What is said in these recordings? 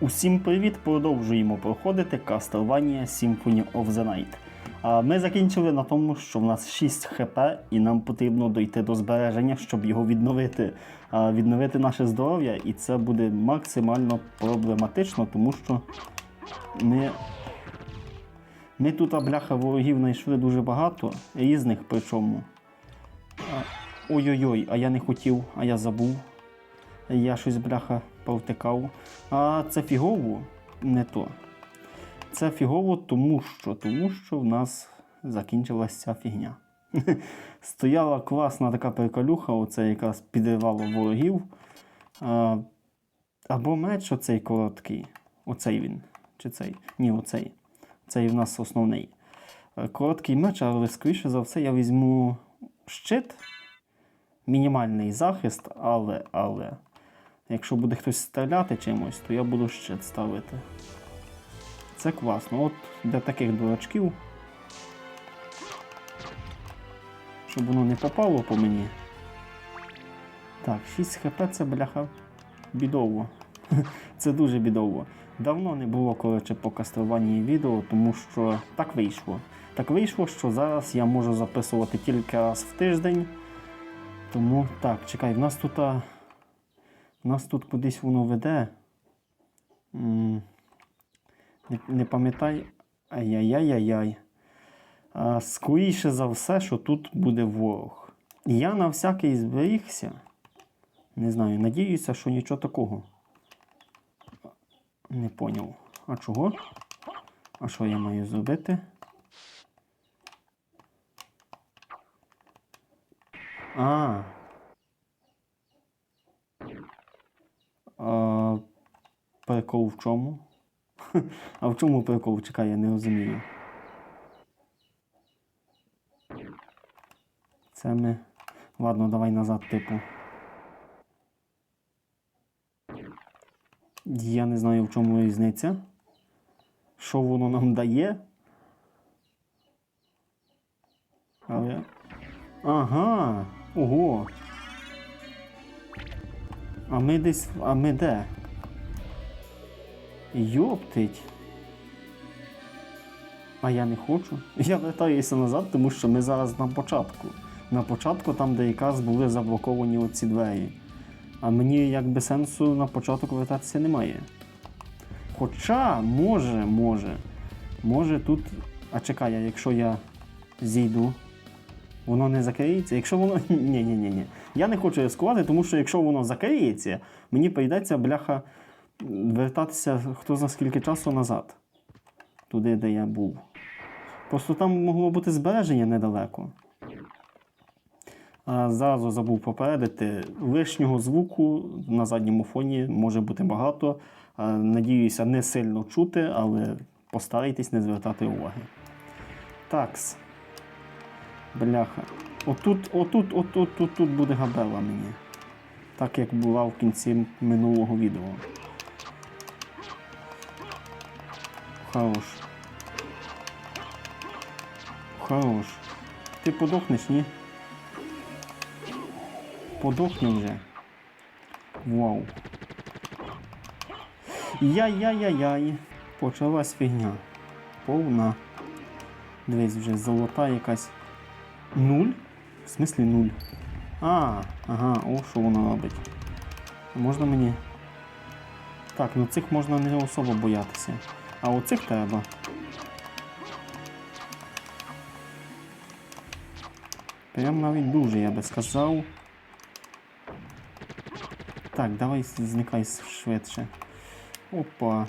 Усім привіт! Продовжуємо проходити Castlevania Symphony of the Night. А ми закінчили на тому, що в нас 6 хп, і нам потрібно дойти до збереження, щоб його відновити. Відновити наше здоров'я, і це буде максимально проблематично, тому що ми, ми тут бляха ворогів знайшли дуже багато, різних причому. Ой-ой-ой, а я не хотів, а я забув. Я щось бляха повтикав. А це фігово не то. Це фігово, тому що, тому що в нас закінчилася ця фігня. Стояла класна така приколюха, оце якраз підривало ворогів. А, або меч оцей короткий. Оцей він. Чи цей? Ні, оцей. Цей в нас основний. Е, Короткий меч, але скоріше за все я візьму щит. Мінімальний захист, але, але. Якщо буде хтось стріляти чимось, то я буду щит ставити. Це класно. От для таких дурачків. Щоб воно не попало по мені. Так, 6 хп це бляха бідово. Це дуже бідово. Давно не було коротше, по каструванні відео, тому що так вийшло. Так вийшло, що зараз я можу записувати тільки раз в тиждень. Тому так, чекай, в нас тут. Нас тут кудись воно веде. Не, пам'ятай. Ай-яй-яй-яй-яй. Скоріше за все, що тут буде ворог. Я на всякий зберігся. Не знаю, надіюся, що нічого такого. Не поняв. А чого? А що я маю зробити? А прикол в чому? А в чому прикол? Чекай, я не розумію. Це ми. Ладно, давай назад, типу. Я не знаю, в чому різниця. Що воно нам дає. Але. Ага. Ого. А ми десь. А ми де? Йоптить. А я не хочу. Я вертаюся назад, тому що ми зараз на початку. На початку, там, де якраз були заблоковані оці двері. А мені якби сенсу на початок вертатися немає. Хоча, може, може. Може тут. А чекай, а якщо я зійду, воно не закриється. Якщо воно. Ні, ні, ні, ні. Я не хочу ризикувати, тому що якщо воно закриється, мені прийдеться бляха вертатися хто за скільки часу назад. Туди, де я був. Просто там могло бути збереження недалеко. А зразу забув попередити, лишнього звуку на задньому фоні може бути багато. Надіюся, не сильно чути, але постарайтесь не звертати уваги. Такс. Бляха. Отут, отут, отут, тут, тут буде габела мені. Так як була в кінці минулого відео. Хорош. Хорош. Ти подохнеш, ні? Подохни вже. Вау. Яй-яй-яй-яй. Почалась фігня. Повна. Дивись, вже золота якась. Нуль? В смислі нуль? А, ага, о, що воно робить. Можна мені. Так, ну цих можна не особо боятися. А оцих треба. Прям навіть дуже, я би сказав. Так, давай зникай швидше. Опа.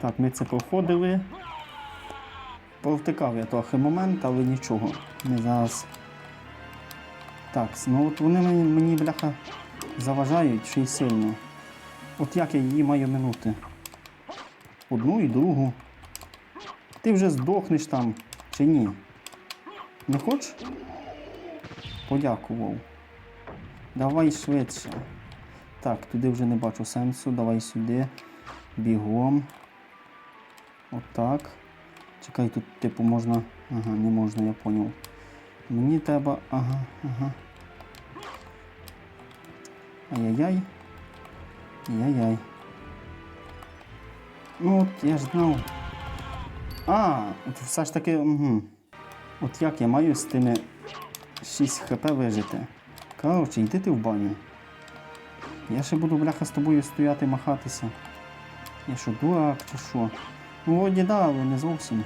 Так, ми це проходили. Провтикав я трохи момент, але нічого. Ми зараз. Так, ну от вони мені, мені бляха заважають ще й сильно. От як я її маю минути? Одну і другу. Ти вже здохнеш там чи ні? Не хочеш? Подякував. Давай швидше. Так, туди вже не бачу сенсу. Давай сюди. Бігом. Отак. Чекай, тут, типу, можна. Ага, не можна, я поняв. Мені треба. Ага, ага. Ай-яй-яй. Ай-яй-яй. Ну от я ж знав. А, от все ж таки. Угу. От як я маю з тими 6 хп вижити. Коротше, йди ти в баню. Я ще буду, бляха, з тобою стояти махатися. Я що, дурак чи що? Ну, вроді да, але не зовсім.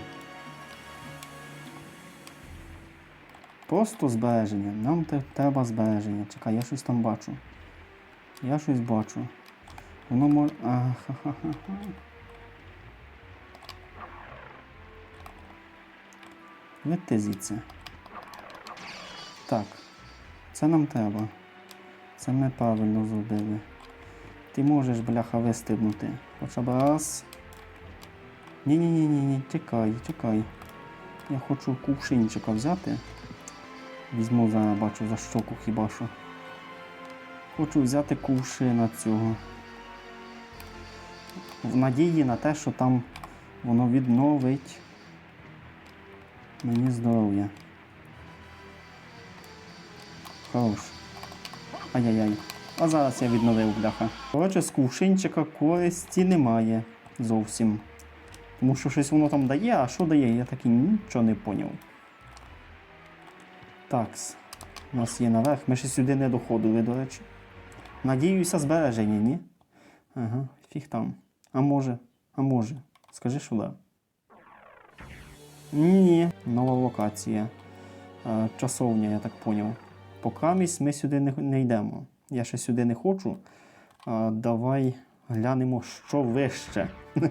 Просто збереження. Нам треба збереження. Чекай, я щось там бачу. Я щось бачу. Воно може. Ахахаха. Видьте звідси. Так. Це нам треба. Це ми правильно зробили. Ти можеш, бляха, вистрибнути. Хоча б раз. Ні-ні-ні, ні, чекай, чекай. Я хочу кувшинчика взяти. Візьму зараз бачу за щоку хіба що. Хочу взяти кувшина цього. В надії на те, що там воно відновить мені здоров'я. Хорош. Ай-яй-яй. А зараз я відновив бляха. Коротше, з кувшинчика користі немає зовсім. Тому що щось воно там дає, а що дає, я таки нічого не поняв. Такс. У нас є наверх. Ми ще сюди не доходили, до речі. Надіюся, збереження, ні? Ага, фіг там. А може, а може. Скажи, що да. Ні, нова локація. Е, часовня, я так поняв. Покамість ми сюди не, не йдемо. Я ще сюди не хочу. А, давай глянемо, що вище.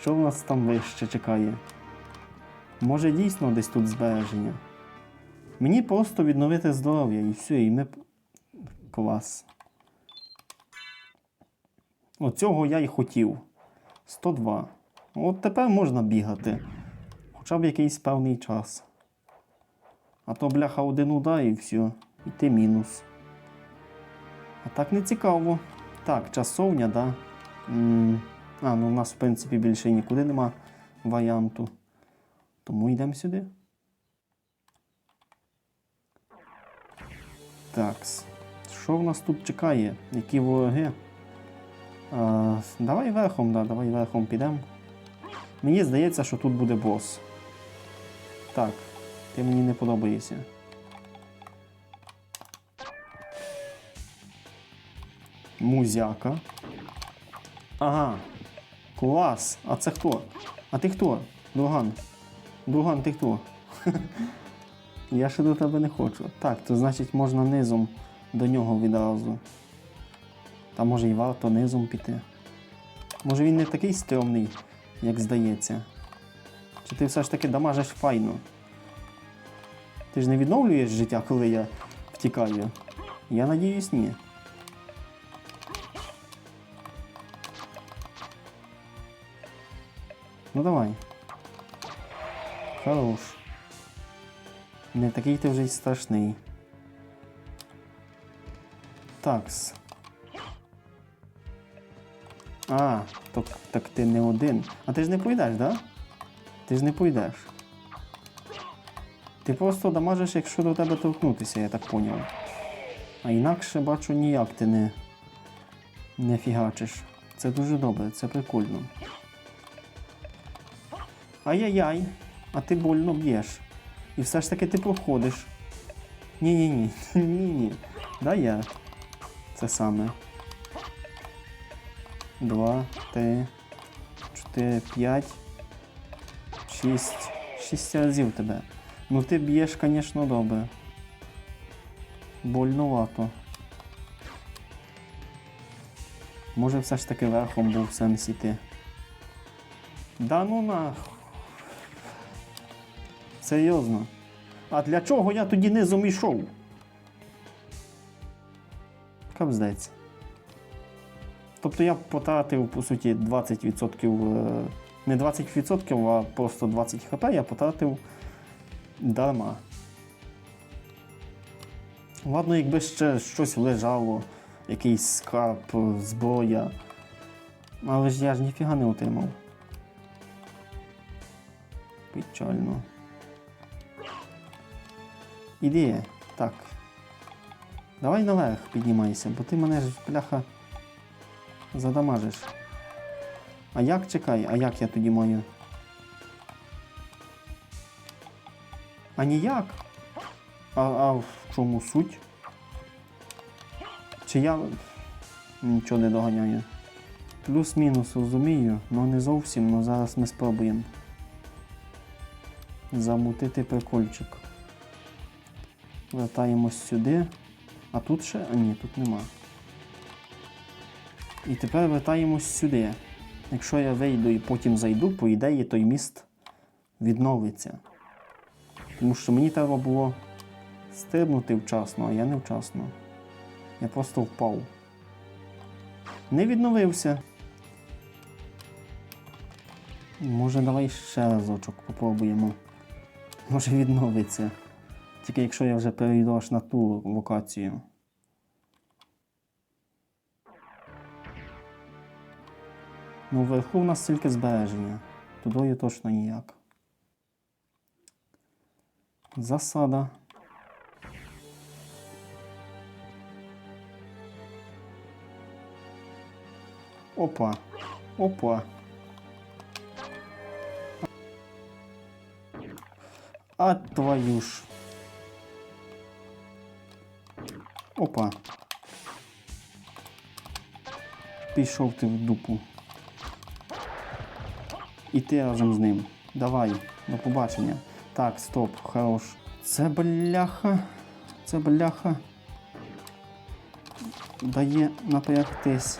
що в нас там вище чекає. Може дійсно десь тут збереження. Мені просто відновити здоров'я і все, і ми. Клас. Оцього я й хотів. 102. От тепер можна бігати. Хоча б якийсь певний час. А то бляха один удар і все. І ти мінус. А так не цікаво. Так, часовня, да. м А, ну у нас, в принципі, більше нікуди нема варіанту. Тому йдемо сюди. Такс. Що в нас тут чекає? Які вороги? А, давай верхом, да, давай верхом підемо. Мені здається, що тут буде бос. Так, ти мені не подобаєшся. Музяка. Ага. Клас. А це хто? А ти хто? Друган. Друган, ти хто? Я ще до тебе не хочу. Так, то значить можна низом до нього відразу. Та може і варто низом піти. Може він не такий стрьомний, як здається. Чи ти все ж таки дамажиш файно? Ти ж не відновлюєш життя, коли я втікаю? Я надіюсь, ні. Ну давай. Хорош. Не такий ти вже й страшний. Такс. А, так, так ти не один. А ти ж не пойдеш, да? Ти ж не пойдеш. Ти просто дамажиш, якщо до тебе торкнутися, я так поняв. А інакше бачу ніяк ти не, не фігачиш. Це дуже добре, це прикольно. Ай-яй-яй, а ти больно б'єш. І все ж таки ти проходиш. Ні-ні-ні. Ні-ні. Дай я. Це саме. Два, три, чотири, п'ять, шість. Шість разів тебе. Ну ти б'єш, звісно, добре. Больновато. Може все ж таки верхом був сенс іти. Да ну нах. Серйозно. А для чого я тоді низом ішов? Капздець. Тобто я потратив, по суті, 20%, е, не 20%, а просто 20 хп я потратив дарма. Ладно, якби ще щось лежало, якийсь скарб, зброя. Але ж я ж ніфіга не отримав. Печально. Іди, так. Давай наверх піднімайся, бо ти мене ж, бляха, задамажиш. А як чекай, а як я тоді маю? А ніяк? А, а в чому суть? Чи я нічого не доганяю? Плюс-мінус розумію, але не зовсім, але зараз ми спробуємо. Замутити прикольчик. Вертаємось сюди. А тут ще. А ні, тут нема. І тепер вертаємось сюди. Якщо я вийду і потім зайду, по ідеї той міст відновиться. Тому що мені треба було стрибнути вчасно, а я не вчасно. Я просто впав. Не відновився. Може, давай ще разочок попробуємо. Може відновиться. Тільки якщо я вже перейду аж на ту локацію. Ну, вверху в нас тільки збереження. Тудою точно ніяк. Засада. Опа. Опа. А твою ж. Опа. Пішов ти в дупу. І ти разом з ним. Давай, до побачення. Так, стоп, хорош. Це бляха. Це бляха. Дає напрягтись.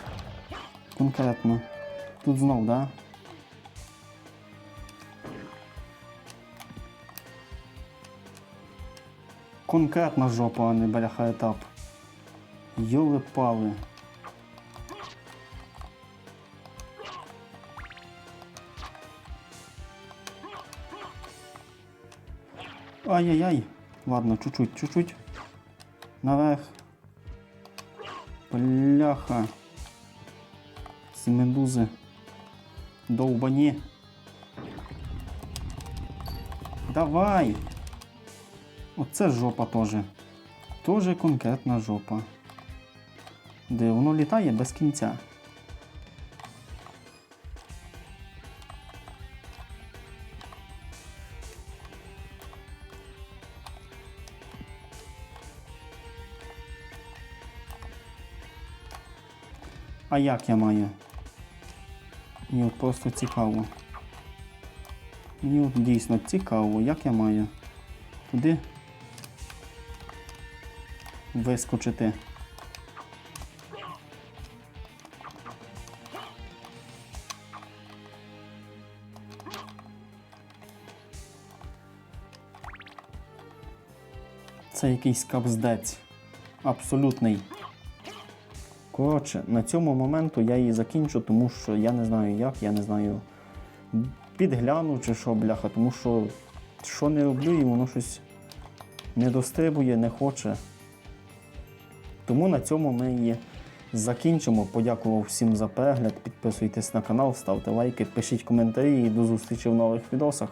Конкретно. Тут знов, да? Конкретна жопа, а не бляха етап. Йоли пали. Ай-яй-яй. Ладно, чуть-чуть, чуть-чуть. Наверх. Бляха. Ці медузи. Довбані. Давай. Оце жопа теж. Тоже конкретна жопа. Де воно літає без кінця. А як я маю? Мені от просто цікаво. Мені от дійсно цікаво, як я маю туди вискочити. Це якийсь капздець. Абсолютний. Коротше, на цьому моменту я її закінчу, тому що я не знаю як, я не знаю. Підгляну чи що, бляха, тому що що не роблю, і воно щось не дострибує, не хоче. Тому на цьому ми її закінчимо. Подякував всім за перегляд. Підписуйтесь на канал, ставте лайки, пишіть коментарі і до зустрічі в нових відосах.